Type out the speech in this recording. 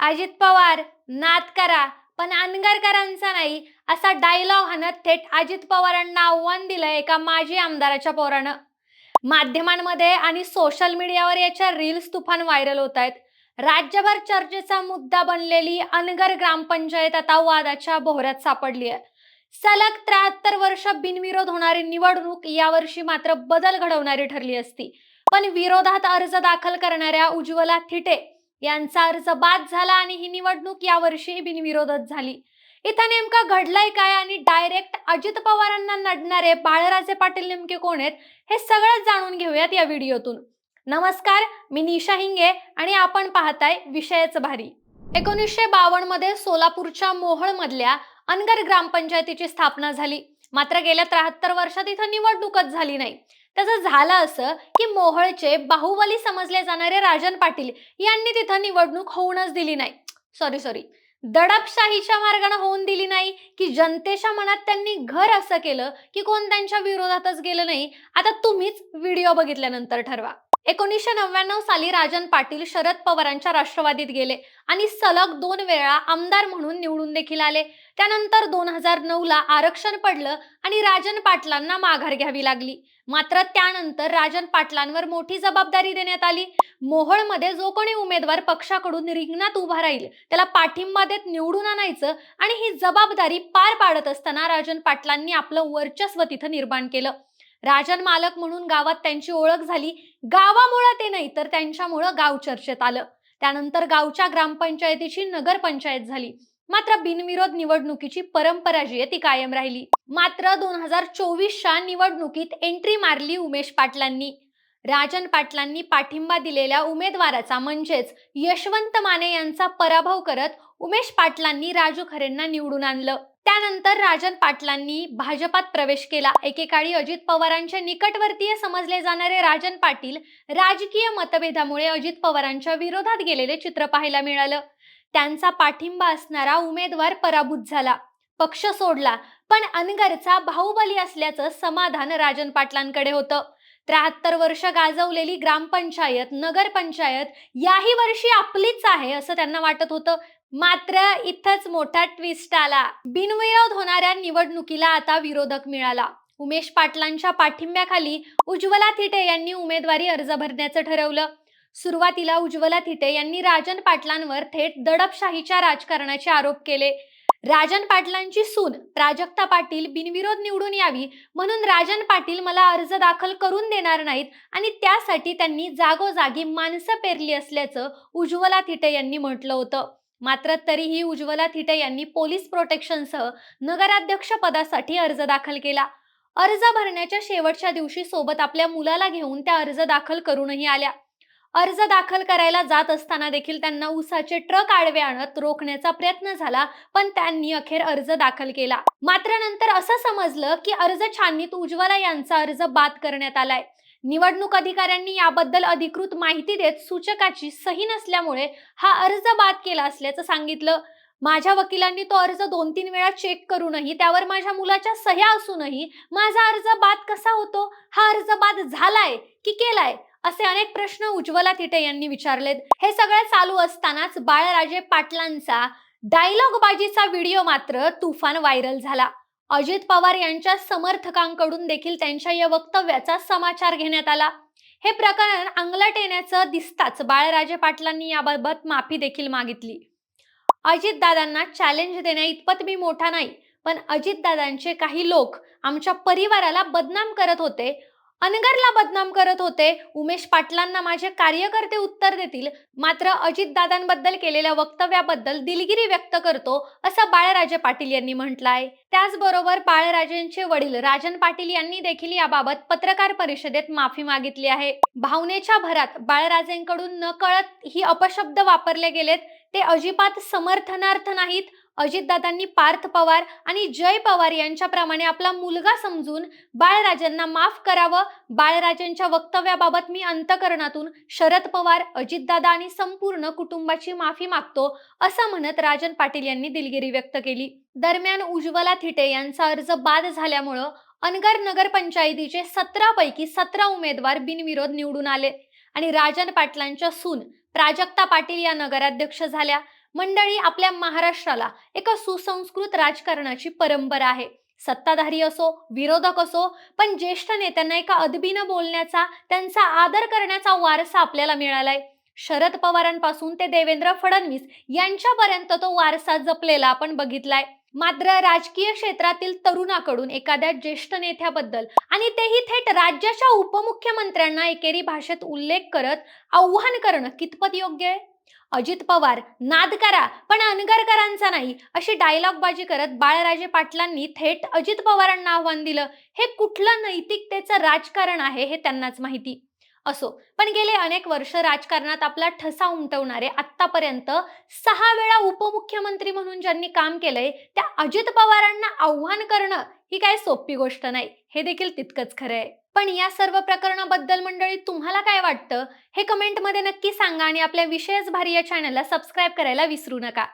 अजित पवार नाद करा पण अनगरकरांचा नाही असा डायलॉग हाणत थेट अजित पवारांना आव्हान दिलंय एका माजी आमदाराच्या पोरानं. माध्यमांमध्ये आणि सोशल मीडियावर याच्या रील्स तुफान व्हायरल होत आहेत. राज्यभर चर्चेचा मुद्दा बनलेली अनगर ग्रामपंचायत आता वादाच्या भोवऱ्यात सापडली आहे. सलग त्र्याहत्तर वर्ष बिनविरोध होणारी निवडणूक यावर्षी मात्र बदल घडवणारी ठरली असती. पण विरोधात अर्ज दाखल करणाऱ्या उज्ज्वला थिटे यांचा अर्ज बाद झाला आणि ही निवडणूक यावर्षीही बिनविरोधच झाली. इथं नेमकं घडलंय काय आणि डायरेक्ट अजित पवारांना नडणारे बाळराजे पाटील नेमके कोण आहेत हे सगळं जाणून घेऊयात या व्हिडिओतून. नमस्कार मी निशा हिंगे आणि आपण पाहताय विषयच भारी. एकोणीसशे बावन्नमध्ये सोलापूरच्या मोहळमधल्या अनगर ग्रामपंचायतीची स्थापना झाली. मात्र गेल्या त्र्याहत्तर वर्षात इथं निवडणूकच झाली नाही. त्याचं झालं असं की मोहळचे बाहुबली समजले जाणारे राजन पाटील यांनी तिथं निवडणूक होऊनच दिली नाही. सॉरी सॉरी दडपशाहीच्या मार्गाने होऊन दिली नाही की जनतेच्या मनात त्यांनी घर असं केलं की कोण त्यांच्या विरोधातच गेलं नाही. आता तुम्हीच व्हिडिओ बघितल्यानंतर ठरवा. एकोणीसशे नव्याण्णव साली राजन पाटील शरद पवारांच्या राष्ट्रवादीत गेले आणि सलग दोन वेळा आमदार म्हणून निवडून देखील आले. त्यानंतर दोन हजार नऊ ला आरक्षण पडलं आणि राजन पाटलांना माघार घ्यावी लागली. मात्र त्यानंतर राजन पाटलांवर मोठी जबाबदारी देण्यात आली. मोहोळमध्ये जो कोणी उमेदवार पक्षाकडून रिंगणात उभा राहील त्याला पाठिंबा देत निवडून आणायचं आणि ही जबाबदारी पार पाडत असताना राजन पाटलांनी आपलं वर्चस्व तिथं निर्माण केलं. राजन मालक म्हणून गावात त्यांची ओळख झाली. गावामुळं ते नाही तर त्यांच्यामुळं गाव चर्चेत आलं. त्यानंतर गावच्या ग्रामपंचायतीची नगरपंचायत झाली. मात्र बिनविरोध निवडणुकीची परंपरा जी आहे ती कायम राहिली. मात्र दोन हजार चोवीसच्या निवडणुकीत एंट्री मारली उमेश पाटलांनी. राजन पाटलांनी पाठिंबा दिलेल्या उमेदवाराचा म्हणजेच यशवंत माने यांचा पराभव करत उमेश पाटलांनी राजू खरेंना निवडून आणलं. त्यानंतर राजन पाटलांनी भाजपात प्रवेश केला. एकेकाळी अजित पवारांच्या निकटवर्तीय समजले जाणारे राजन पाटील राजकीय मतभेदामुळे अजित पवारांच्या विरोधात गेलेले चित्र पाहायला मिळालं. त्यांचा पाठिंबा असणारा उमेदवार पराभूत झाला. पक्ष सोडला पण अनगरचा बाहुबली असल्याचं समाधान राजन पाटलांकडे होतं. त्र्याहत्तर वर्ष गाजवलेली ग्रामपंचायत नगरपंचायत याही वर्षी आपलीच आहे असं त्यांना वाटत होतं. मात्र इथंच मोठा ट्विस्ट आला. बिनविरोध होणाऱ्या निवडणुकीला आता विरोधक मिळाला. उमेश पाटलांच्या पाठिंब्याखाली उज्ज्वला थिटे यांनी उमेदवारी अर्ज भरण्याचं ठरवलं. सुरुवातीला उज्ज्वला थिटे यांनी राजन पाटलांवर थेट दडपशाहीच्या राजकारणाचे आरोप केले. राजन पाटलांची सून प्राजक्ता पाटील बिनविरोध निवडून यावी म्हणून राजन पाटील मला अर्ज दाखल करून देणार नाहीत आणि त्यासाठी त्यांनी जागोजागी माणसं पेरली असल्याचं उज्ज्वला थिटे यांनी म्हटलं होतं. मात्र तरीही उज्ज्वला थिटे यांनी पोलीस प्रोटेक्शनसह नगराध्यक्ष पदासाठी अर्ज दाखल केला. अर्ज भरण्याच्या शेवटच्या दिवशी सोबत आपल्या मुलाला घेऊन त्या अर्ज दाखल करूनही आल्या. अर्ज दाखल करायला जात असताना देखील त्यांना उसाचे ट्रक आडवे आणत रोखण्याचा प्रयत्न झाला पण त्यांनी अखेर अर्ज दाखल केला. मात्र नंतर असं समजलं की अर्ज छाननीत उज्ज्वला यांचा अर्ज बाद करण्यात आलाय. निवडणूक अधिकाऱ्यांनी याबद्दल अधिकृत माहिती देत सूचकाची सही नसल्यामुळे हा अर्ज बाद केला असल्याचं सांगितलं. माझ्या वकिलांनी तो अर्ज दोन तीन वेळा चेक करूनही त्यावर माझ्या मुलाच्या सह्या असूनही माझा अर्ज बाद कसा होतो? हा अर्ज बाद झालाय की केलाय? असे अनेक प्रश्न उज्ज्वला थिटे यांनी विचारलेत. हे सगळं चालू असतानाच बाळराजे पाटलांचा डायलॉग बाजीचा व्हिडिओ मात्र तुफान व्हायरल झाला. अजित पवार यांच्या समर्थकांकडून देखील त्यांच्या या वक्तव्याचा समाचार घेण्यात आला. हे प्रकरण अंगलट येण्याचं दिसताच बाळराजे पाटलांनी याबाबत माफी देखील मागितली. अजितदादांना चॅलेंज देण्या इतपत मी मोठा नाही पण अजितदादांचे काही लोक आमच्या परिवाराला बदनाम करत होते अनगरला बदनाम करत होते. उमेश पाटलांना माझे कार्यकर्ते उत्तर देतील. मात्र अजितदादांबद्दल केलेल्या वक्तव्याबद्दल दिलगिरी व्यक्त करतो असं बाळराजे पाटील यांनी म्हटलंय. त्याचबरोबर बाळराजेंचे वडील राजन पाटील यांनी देखील याबाबत पत्रकार परिषदेत माफी मागितली आहे. भावनेच्या भरात बाळराजेंकडून न कळत ही अपशब्द वापरले गेलेत. ते अजिबात समर्थनार्थ नाहीत. अजितदादांनी पार्थ पवार आणि जय पवार यांच्याप्रमाणे आपला मुलगा समजून बाळराजांना माफ करावं. बाळराजांच्या वक्तव्याबाबत मी अंतकरणातून शरद पवार अजितदादा आणि संपूर्ण कुटुंबाची माफी मागतो असं म्हणत राजन पाटील यांनी दिलगिरी व्यक्त केली. दरम्यान उज्ज्वला थिटे यांचा अर्ज बाद झाल्यामुळं अनगर नगरपंचायतीचे सतरा पैकी सतरा उमेदवार बिनविरोध निवडून आले आणि राजन पाटलांच्या सून प्राजक्ता पाटील या नगराध्यक्ष झाल्या. मंडळी आपल्या महाराष्ट्राला एका सुसंस्कृत राजकारणाची परंपरा आहे. सत्ताधारी असो विरोधक असो पण ज्येष्ठ नेत्यांना एका अदबीनं बोलण्याचा त्यांचा आदर करण्याचा वारसा आपल्याला मिळालाय. शरद पवारांपासून ते देवेंद्र फडणवीस यांच्यापर्यंत तो वारसा जपलेला आपण बघितलाय. मात्र राजकीय क्षेत्रातील तरुणाकडून एखाद्या ज्येष्ठ नेत्याबद्दल आणि तेही थेट राज्याच्या उपमुख्यमंत्र्यांना एकेरी भाषेत उल्लेख करत आव्हान करणं कितपत योग्य आहे? अजित पवार नाद करा पण अनगरकरांचा नाही अशी डायलॉगबाजी करत बाळराजे पाटलांनी थेट अजित पवारांना आव्हान दिलं. हे कुठलं नैतिकतेचं राजकारण आहे हे त्यांनाच माहिती. असो पण गेले अनेक वर्ष राजकारणात आपला ठसा उमटवणारे आतापर्यंत सहा वेळा उपमुख्यमंत्री म्हणून ज्यांनी काम केलंय त्या अजित पवारांना आव्हान करणं ही काय सोपी गोष्ट नाही हे देखील तितकंच खरं आहे. पण या सर्व प्रकरणाबद्दल मंडळी तुम्हाला काय वाटतं? हे कमेंटमध्ये नक्की सांगा आणि आपल्या विशेष भारी या चॅनलला सबस्क्राईब करायला विसरू नका.